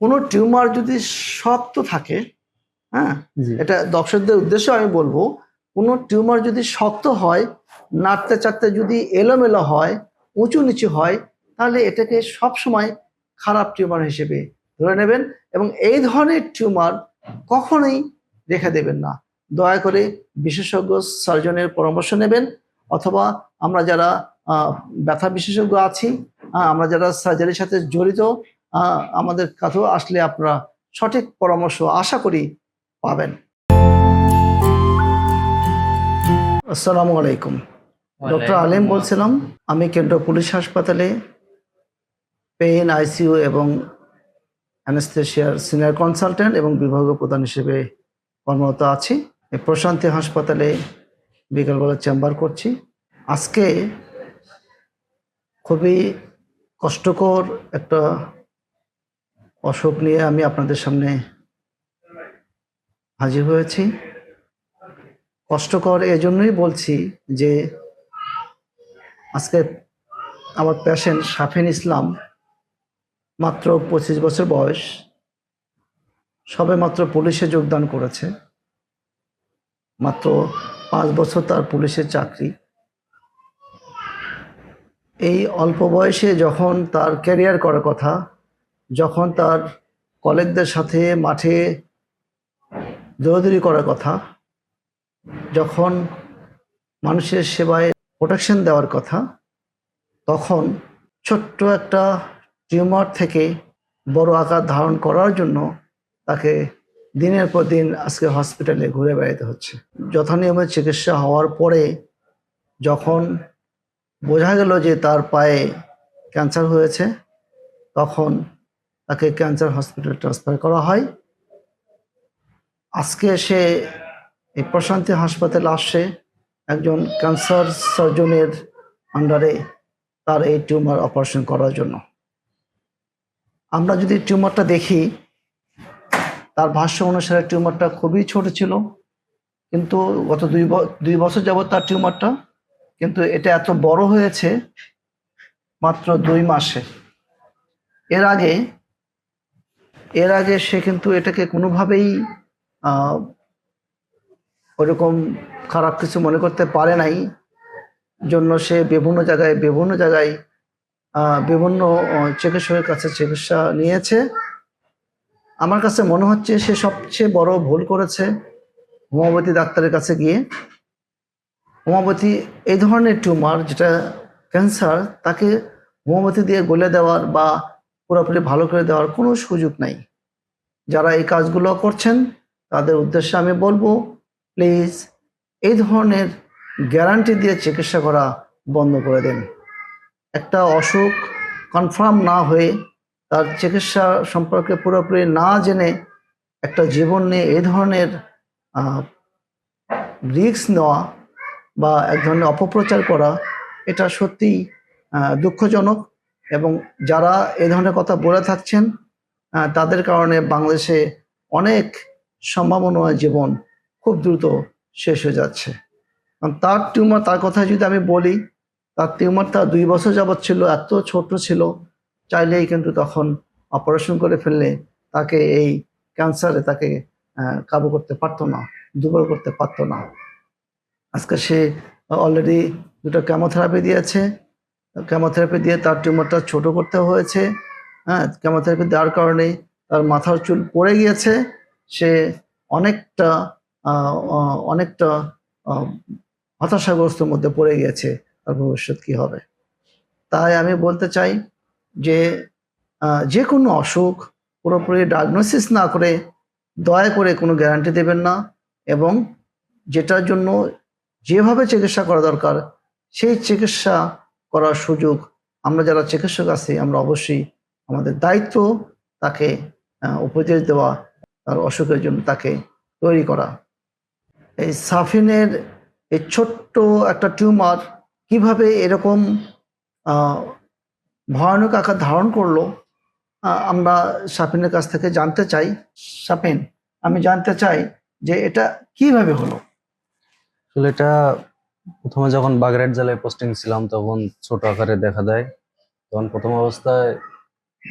কোনো টিউমার যদি শক্ত থাকে হ্যাঁ এটা দর্শকদের উদ্দেশ্যে আমি বলব কোনো টিউমার যদি শক্ত হয় নাড়তে চাড়তে যদি এলোমেলো হয় উঁচু নিচু হয় তাহলে এটাকে সব সময় খারাপ টিউমার হিসেবে ধরে নেবেন এবং এই ধরনের টিউমার কখনোই রেখে দেবেন না। দয়া করে বিশেষজ্ঞ সার্জনের পরামর্শ নেবেন অথবা আমরা যারা ব্যথা বিশেষজ্ঞ আছি আমরা যারা সার্জারির সাথে জড়িত আমাদের কাছেও আসলে আপনারা সঠিক পরামর্শ আশা করি পাবেন। আসসালামু আলাইকুম। ডক্টর আলিম বলছিলাম আমি কেন্দ্র পুলিশ হাসপাতালে পেইন আইসিইউ এবং অ্যানেস্থেশিয়ার সিনিয়র কনসালটেন্ট এবং বিভাগীয় প্রধান হিসেবে কর্মরত আছি। এই প্রশান্তি হাসপাতালে বিকালবেলা চেম্বার করছি। আজকে খুবই কষ্টকর একটা অসুখ নিয়ে আমি আপনাদের সামনে হাজির হয়েছি। কষ্টকর এজন্যই বলছি যে আজকে আমার পেশেন্ট শাফিন ইসলাম, মাত্র পঁচিশ বছর বয়স, সবে মাত্র পুলিশে যোগদান করেছে। মাত্র পাঁচ বছর তার পুলিশের চাকরি। এই অল্প বয়সে যখন তার ক্যারিয়ার করার কথা যখন তার কলেজদের সাথে মাঠে দৌড়াদৌড়ি করার কথা, যখন মানুষের সেবায় প্রোটেকশন দেওয়ার কথা, তখন ছোট্ট একটা টিউমার থেকে বড় আকার ধারণ করার জন্য তাকে দিনের পর দিন আজকে হসপিটালে ঘুরে বেড়াতে হচ্ছে। যথানিয়মে চিকিৎসা হওয়ার পরে যখন বোঝা গেল যে তার পায়ে ক্যান্সার হয়েছে, তখন তাকে ক্যান্সার হসপিটাল ট্রান্সফার করা হয়। আজকে সে এই প্রশান্তি হাসপাতালে আসছে একজন ক্যান্সার সার্জনের আন্ডারে তার এই টিউমার অপারেশন করার জন্য। আমরা যদি টিউমারটা দেখি, তার ভাষ্য অনুসারে টিউমারটা খুবই ছোট ছিল। কিন্তু গত দুই দুই বছর যাবত তার টিউমারটা কিন্তু এটা এত বড় হয়েছে মাত্র দুই মাসে। এর আগে এর আগে সে কিন্তু এটাকে কোনোভাবেই ওরকম খারাপ কিছু মনে করতে পারে নাই। জন্য সে বিভিন্ন জায়গায় বিভিন্ন জায়গায় বিভিন্ন চিকিৎসকের কাছে চিকিৎসা নিয়েছে। আমার কাছে মনে হচ্ছে সে সবচেয়ে বড় ভুল করেছে হোমিওপ্যাথি ডাক্তারের কাছে গিয়ে। হোমিওপ্যাথি, এই ধরনের টিউমার যেটা ক্যান্সার, তাকে হোমিওপ্যাথি দিয়ে গলে দেওয়ার বা পুরোপুরি ভালো করে দেওয়ার কোনো সুযোগ নাই। যারা এই কাজগুলো করছেন, তাদের উদ্দেশ্যে আমি বলব প্লিজ এই ধরনের গ্যারান্টি দিয়ে চিকিৎসা করা বন্ধ করে দেন। একটা অসুখ কনফার্ম না হয়ে তার চিকিৎসা সম্পর্কে পুরোপুরি না জেনে একটা জীবন নিয়ে এই ধরনের রিস্ক নেওয়া বা এক ধরনের অপপ্রচার করা, এটা সত্যিই দুঃখজনক। এবং যারা এ ধরনের কথা বলে থাকছেন তাদের কারণে বাংলাদেশে অনেক সম্ভাবনাময় জীবন খুব দ্রুত শেষ হয়ে যাচ্ছে। তার টিউমার, তার কথা যদি আমি বলি, তার টিউমার টিউমারটা দুই বছর যাবৎ ছিল, এত ছোট ছিল, চাইলেই কিন্তু তখন অপারেশন করে ফেললে তাকে এই ক্যান্সারে তাকে কাবু করতে পারতো না, দুর্বল করতে পারতো না। আজকে সে অলরেডি দুটো কেমোথেরাপি দিয়েছে কেমোথেরাপি দিয়ে তার টিউমারটা ছোট করতে হয়েছে। হ্যাঁ কেমোথেরাপি দেওয়ার কারণে তার মাথার চুল পড়ে গিয়েছে। সে অনেকটা অনেকটা হতাশাগ্রস্তের মধ্যে পড়ে গিয়েছে। তার ভবিষ্যৎ কি হবে? তাই আমি বলতে চাই যে যে কোনো অসুখ পুরোপুরি ডায়াগনোসিস না করে দয়া করে কোনো গ্যারান্টি দেবেন না এবং যেটার জন্য যেভাবে চিকিৎসা করা দরকার, সেই চিকিৎসা করার সুযোগ, আমরা যারা চিকিৎসক আছি, আমরা অবশ্যই আমাদের দায়িত্ব তাকে উপদেশ দেওয়া, তার অসুখের জন্য তাকে তৈরি করা। এই সাফিনের এই ছোট্ট একটা টিউমার কীভাবে এরকম ভয়ানক আকার ধারণ করল আমরা সাফিনের কাছ থেকে জানতে চাই। সাফিন, আমি জানতে চাই যে এটা কীভাবে হলো? আসলে এটা প্রথমে যখন বাগেরহাট জেলায় পোস্টিং ছিলাম তখন ছোট আকারে দেখা দেয়। তখন প্রথম অবস্থায়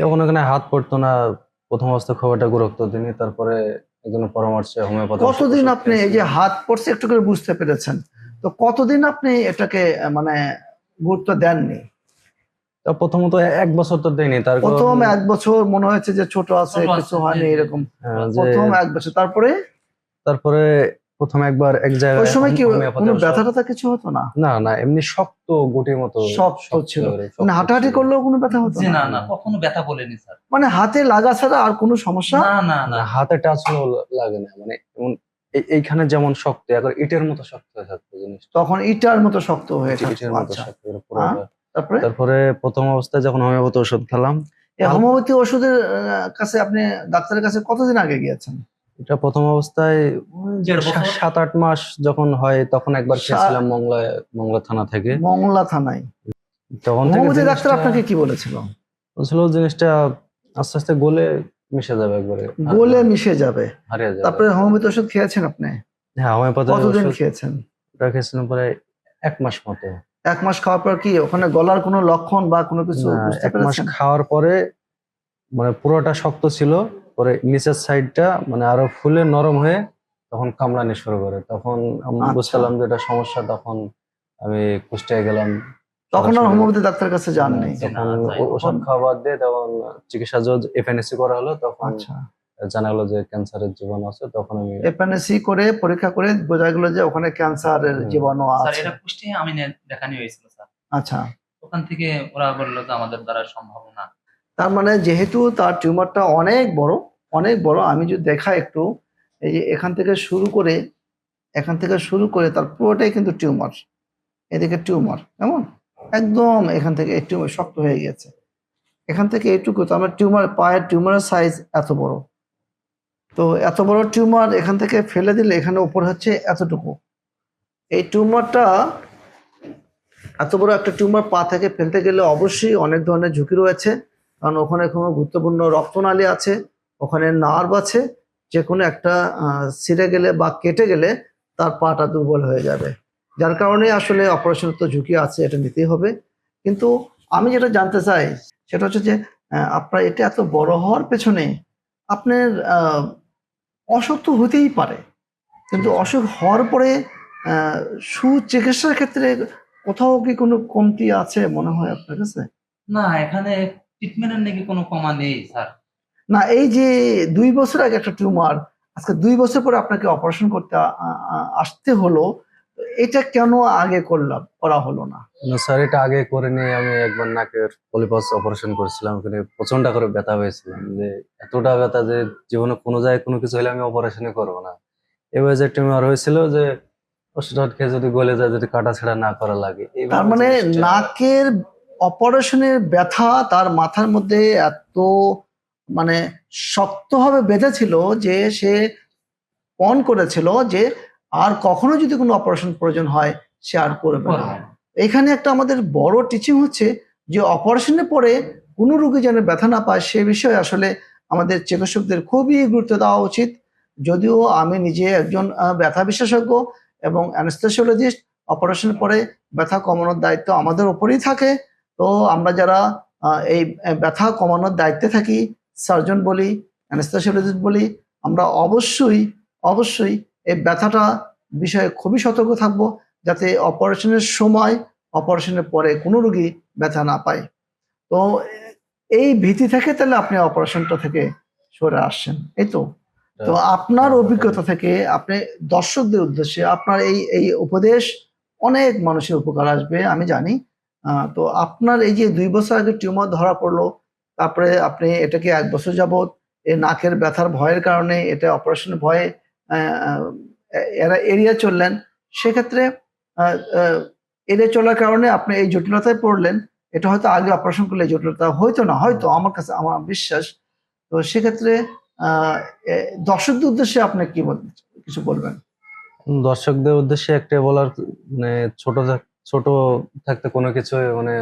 যখন ওখানে হাত পড়তো না প্রথম অবস্থায় খুব একটা গুরুত্ব দিইনি। তারপরে একজনের পরামর্শে হোমিওপ্যাথি কতদিন আপনি এই যে হাত পড়ছে একটু করে বুঝতে পেরেছেন। তো কতদিন আপনি এটাকে মানে গুরুত্ব দেননি? তা প্রথমত এক বছর তো দেয়নি তার প্রথম এক বছর মনে হয়েছে যে ছোট আছে কিছু হয়নি। এরকম। আহ, প্রথম এক বছর। তারপরে? তারপরে প্রথম একবার এক জায়গায় ওই সময় কি কোনো ব্যথা ট্যাথা কিছু হতো না? না না এমনি শক্ত গুটির মতো শক্ত ছিল। মানে হাঁটাহাঁটি করলেও কোনো ব্যথা হতো না? না না কখনো ব্যথা বলেনি স্যার। মানে হাতে লাগা ছাড়া আর কোনো সমস্যা? না না না। হাতে টাচ লাগে না। মানে এমন এইখানে যেমন শক্ত একবার ইটের মতো শক্ত হয়ে থাকতো জিনিস তখন ইটার মতো শক্ত হয়ে থাকতো। ইটের মতো আচ্ছা। শক্ত পুরোটা। তারপরে? তারপরে প্রথম অবস্থায় যখন হোমিওপ্যাথি ওষুধ খেলাম এই হোমিওপ্যাথি ওষুধের কাছে আপনি ডাক্তারের কাছে কতদিন আগে গিয়েছেন? এটা প্রথম অবস্থায় সাত আট মাস যখন হয় তখন একবার খেয়েছিলাম মংলা মংলা থানা থেকে। মংলা থানায়? তখন থেকে ডাক্তার আপনাকে কি বলেছিল? বলছিল জিনিসটা আস্তে আস্তে গলে মিশে যাবে একবারে। গোলে মিশে যাবে। হারিয়ে যাবে। তারপরে হোমিওপ্যাথি ওষুধ খেয়েছেন আপনি? হ্যাঁ হোমিওপ্যাথি কতদিন ওষুধ খেয়েছেন? খেয়েছিলাম প্রায় এক মাস মতো। এক মাস খাওয়ার পর কি ওখানে গলার কোনো লক্ষণ বা কোনো কিছু এক মাস খাওয়ার পরে মানে পুরোটা শক্ত ছিল। পরে নিচের সাইডটা মানে আরও ফুলে নরম হয়ে তখন কামড়ানি শুরু করে। তখন আমি আচ্ছা। বুঝলাম যে এটা সমস্যা তখন আমি কুষ্টিয়ায় গেলাম। তখন আর হোমিওপ্যাথি ডাক্তারের কাছে যাননি তখন ওষুধ খাওয়া বাদ দিয়ে তখন চিকিৎসা এফএনএসসি করা হলো তখন আচ্ছা। জানা গেলো যে ক্যান্সারের জীবন আছে তখন আমি এপএনএসি করে পরীক্ষা করে বোঝা গেল যে ওখানে ক্যান্সারের। জীবাণু স্যার এটা কুষ্টিয়ে আমি নে- দেখানি হয়েছিল স্যার। আচ্ছা। ওখান থেকে ওরা বলল যে আমাদের দ্বারা সম্ভব না। তার মানে যেহেতু তার টিউমারটা অনেক বড় অনেক বড়, আমি যদি দেখা একটু, এই যে এখান থেকে শুরু করে, এখান থেকে শুরু করে তার পুরোটাই কিন্তু টিউমার। এদিকে টিউমার, কেমন? একদম এখান থেকে এই টিউমার শক্ত হয়ে গেছে। এখান থেকে এইটুকু তো আমার টিউমার, পায়ের টিউমারের সাইজ এত বড়। তো এত বড় টিউমার এখান থেকে ফেলে দিলে এখানে উপরে হচ্ছে এতটুকু। এই টিউমারটা, এত বড় একটা টিউমার পা থেকে ফেলতে গেলে অবশ্যই অনেক ধরনের ঝুঁকি রয়েছে। কারণ ওখানে কোনো গুরুত্বপূর্ণ রক্তনালী আছে। ওখানে নার্ভ আছে যে কোনো একটা ছিঁড়ে গেলে বা কেটে গেলে তার পাটা দুর্বল হয়ে যাবে। যার কারণে আসলে অপারেশনের তো ঝুঁকি আছে, এটা নিতেই হবে। কিন্তু আমি যেটা জানতে চাই, সেটা হচ্ছে যে আপনার এটা এত বড় হওয়ার পেছনে আপনার অসুখ তো হতেই পারে। কিন্তু অসুখ হওয়ার পরে সুচিকিৎসার ক্ষেত্রে কোথাও কি কোনো কমতি আছে মনে হয় আপনার কাছে? না, এখানে ট্রিটমেন্টের নাকি কোনো কমা নেই, স্যার। না এই যে দুই বছর আগে একটা টিউমার আজকে দুই বছর পরে আপনাকে অপারেশন করতে আসতে হলো এটা কেন আগে করলাম করা হলো না? না, স্যার এটা আগে করে নিয়ে আমি একবার নাকের পলিপাস অপারেশন করেছিলাম ওখানে প্রচণ্ড করে ব্যথা হয়েছিলাম যে এতটা ব্যথা যে জীবনে কোনো জায়গায় কোনো কিছু হলে আমি অপারেশনই করব না। এবার যে টিউমার হয়েছিল যে ওষুধ খেয়ে যদি গলে যায় যদি কাটা ছেঁড়া না করা লাগে তার মানে নাকের অপারেশনের ব্যথা তার মাথার মধ্যে এত মানে শক্তভাবে বেঁধেছিল যে সে পণ করেছিল যে আর কখনো যদি কোনো অপারেশন প্রয়োজন হয় সে আর করবে না। এখানে একটা আমাদের বড় টিচিং হচ্ছে যে অপারেশনের পরে কোনো রোগী যেন ব্যথা না পায় সে বিষয়ে আসলে আমাদের চিকিৎসকদের খুবই গুরুত্ব দেওয়া উচিত। যদিও আমি নিজে একজন ব্যথা বিশেষজ্ঞ এবং অ্যানেস্থেসিওলজিস্ট অপারেশনের পরে ব্যথা কমানোর দায়িত্ব আমাদের ওপরেই থাকে। তো আমরা যারা এই ব্যথা কমানোর দায়িত্বে থাকি সার্জন বলি অ্যানেস্থেসিওলজিস্ট বলি আমরা অবশ্যই অবশ্যই এই ব্যথাটা বিষয়ে খুবই সতর্ক থাকব যাতে অপারেশনের সময় অপারেশনের পরে কোনো রুগী ব্যথা না পায়। তো এই ভীতি থেকে তাহলে আপনি অপারেশনটা থেকে সরে আসছেন এই তো? তো আপনার অভিজ্ঞতা থেকে আপনি দর্শকদের উদ্দেশ্যে আপনার এই এই উপদেশ অনেক মানুষের উপকার আসবে আমি জানি। তো আপনার এই যে দুই বছর আগে টিউমার ধরা পড়ল তারপরে আপনি এটাকে এক বছর যাবৎ এই নাকের ব্যথার ভয়ের কারণে এটা অপারেশন ভয়ে এরা এড়িয়ে চললেন। সেক্ষেত্রে এড়িয়ে চলার কারণে আপনি এই জটিলতায় পড়লেন। এটা হয়তো আগে অপারেশন করলে এই জটিলতা হয়তো না হয়তো আমার কাছে আমার বিশ্বাস। তো সেক্ষেত্রে দর্শকদের উদ্দেশ্যে আপনি কি কিছু বলবেন? দর্শকদের উদ্দেশ্যে একটা বলার মানে ছোট ছোট থাকতে কোনো কিছু মানে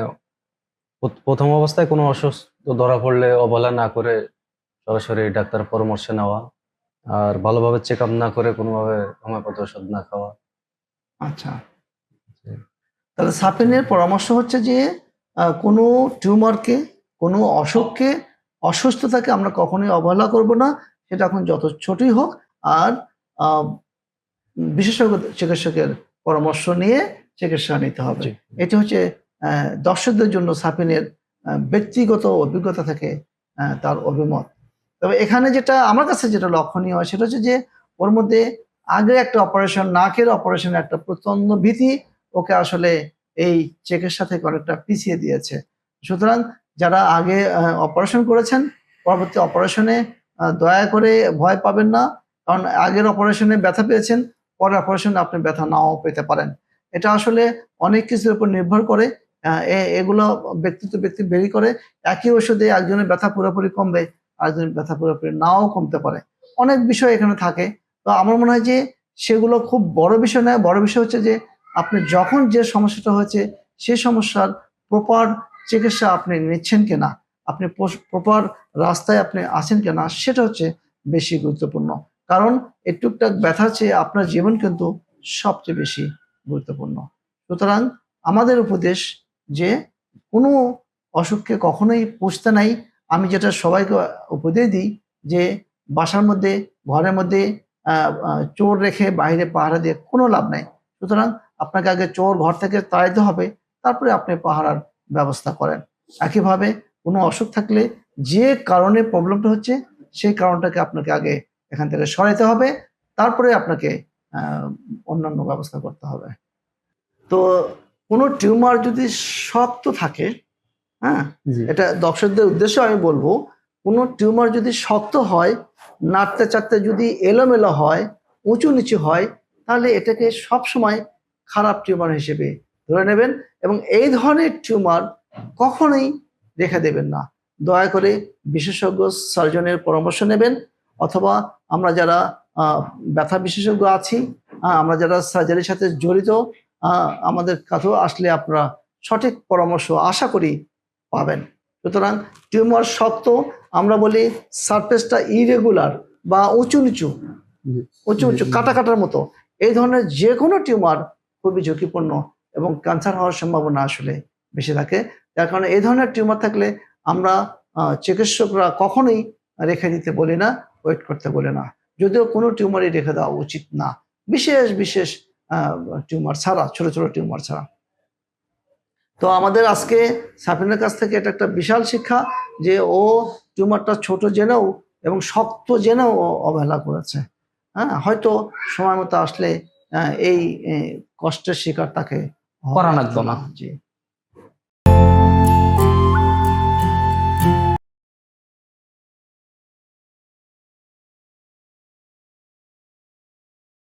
প্রথম অবস্থায় কোনো অসুস্থ ধরা পড়লে অবহেলা না করে সরাসরি ডাক্তার পরামর্শ নেওয়া আর ভালোভাবে চেক আপ না করে কোনোভাবে হোমিওপ্যাথি ওষুধ না খাওয়া। আচ্ছা। তাহলে সাপেনের পরামর্শ হচ্ছে যে কোনো টিউমারকে কোনো অসুখকে অসুস্থতাকে আমরা কখনোই অবহেলা করব না সেটা এখন যত ছোটই হোক আর বিশেষজ্ঞ চিকিৎসকের পরামর্শ নিয়ে চিকিৎসা নিতে হবে। এটি হচ্ছে দর্শকদের জন্য সাপিনের ব্যক্তিগত অভিজ্ঞতা থেকে তার অভিমত। তবে এখানে যেটা, আমার কাছে যেটা লক্ষণীয় হয়, সেটা হচ্ছে যে ওর মধ্যে আগে একটা অপারেশন নাকের অপারেশন একটা প্রচণ্ড ভীতি ওকে আসলে এই চেকের সাথে অনেকটা পিছিয়ে দিয়েছে। সুতরাং যারা আগে অপারেশন করেছেন, পরবর্তী অপারেশনে দয়া করে ভয় পাবেন না। কারণ আগের অপারেশনে ব্যথা পেয়েছেন, পরের অপারেশনে আপনি ব্যথা নাও পেতে পারেন। এটা আসলে অনেক কিছুর উপর নির্ভর করে এগুলো ব্যক্তিত্ব ব্যক্তি বেরি করে। একই ওষুধে একজনের ব্যথা পুরোপুরি কমবে, আরেকজনের ব্যথা পুরোপুরি নাও কমতে পারে। অনেক বিষয় এখানে থাকে। তো আমার মনে হয় যে সেগুলো খুব বড় বিষয় নয়। বড় বিষয় হচ্ছে যে আপনি যখন যে সমস্যাটা হয়েছে সেই সমস্যার প্রপার চিকিৎসা আপনি নিচ্ছেন কিনা, আপনি প্রপার রাস্তায় আপনি আছেন কিনা, সেটা হচ্ছে বেশি গুরুত্বপূর্ণ। কারণ এই টুকটাক ব্যথার চেয়ে আপনার জীবন কিন্তু সবচেয়ে বেশি গুরুত্বপূর্ণ। সুতরাং আমাদের উপদেশ যে কোনো অসুখকে কখনোই পুষতে নাই। আমি যেটা সবাইকে উপদেশ দিই যে বাসার মধ্যে, ঘরের মধ্যে চোর রেখে বাইরে পাহারা দিয়ে কোনো লাভ নাই। সুতরাং আপনাকে আগে চোর ঘর থেকে তাড়াইতে হবে, তারপরে আপনি পাহারার ব্যবস্থা করেন। একইভাবে কোনো অসুখ থাকলে যে কারণে প্রবলেমটা হচ্ছে, সেই কারণটাকে আপনাকে আগে এখান থেকে সরাইতে হবে, তারপরে আপনাকে অন্যান্য ব্যবস্থা করতে হবে। তো কোনো টিউমার যদি শক্ত থাকে হ্যাঁ এটা দর্শকদের উদ্দেশ্যে আমি বলব কোনো টিউমার যদি শক্ত হয় নাড়তে চাড়তে যদি এলোমেলো হয় উঁচু নিচু হয় তাহলে এটাকে সবসময় খারাপ টিউমার হিসেবে ধরে নেবেন এবং এই ধরনের টিউমার কখনোই রেখে দেবেন না। দয়া করে বিশেষজ্ঞ সার্জনের পরামর্শ নেবেন অথবা আমরা যারা ব্যথা বিশেষজ্ঞ আছি আমরা যারা সার্জারির সাথে জড়িত আমাদের কাছেও আসলে আপনারা সঠিক পরামর্শ আশা করি পাবেন। সুতরাং টিউমার শক্ত আমরা বলি সারফেসটা ইরেগুলার বা উঁচু নিচু উঁচু উঁচু কাটা কাটার মতো। এই ধরনের যে কোনো টিউমার খুবই ঝুঁকিপূর্ণ এবং ক্যান্সার হওয়ার সম্ভাবনা আসলে বেশি থাকে। যার কারণে এই ধরনের টিউমার থাকলে আমরা চিকিৎসকরা কখনোই রেখে দিতে বলি না ওয়েট করতে বলি না। যদিও কোনো টিউমারই রেখে দেওয়া উচিত না। বিশেষ বিশেষ টিউমার ছাড়া ছোট ছোট টিউমার ছাড়া। তো আমাদের আজকে সাফিনের কাছ থেকে এটা একটা বিশাল শিক্ষা যে ও টিউমারটা ছোট জেনেও এবং শক্ত জেনেও ও অবহেলা করেছে। হ্যাঁ হয়তো সময় মতো আসলে আহ, এই কষ্টের শিকার তাকে করা লাগতো না। জি।